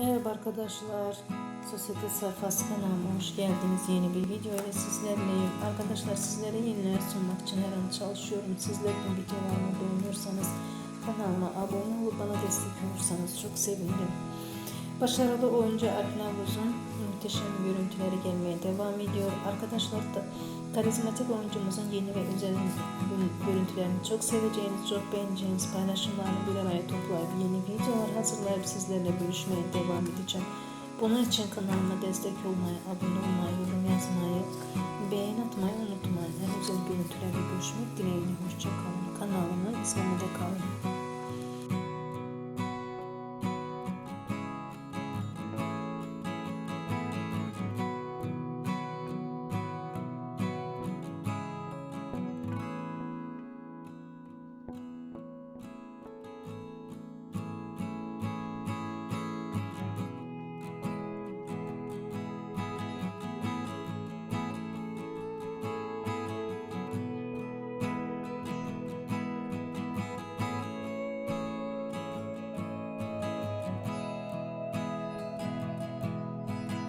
Merhaba arkadaşlar. Sosyete sayfası kanalıma hoş geldiniz. Yeni bir video ile sizlerleyim. Arkadaşlar sizlere yeniler sunmak için her an çalışıyorum. Sizler de videolarımı beğeniyorsanız kanalıma abone olup bana destek olursanız çok sevinirim. Başarılı oyuncu Alp Navuz'un muhteşem görüntüleri gelmeye devam ediyor. Arkadaşlar da karizmatik oyuncumuzun yeni ve özel görüntülerini çok seveceğiniz, çok beğeneceğiniz paylaşımlarını bir araya toplayıp yeni videolar hazırlayıp sizlerle görüşmeye devam edeceğim. Bunun için kanalıma destek olmayı, abone olmayı, yorum yazmayı, beğen atmayı unutmayın. En özel görüntülerle görüşmek dileğiyle. Hoşçakalın. Kanalımı izlemede kalın.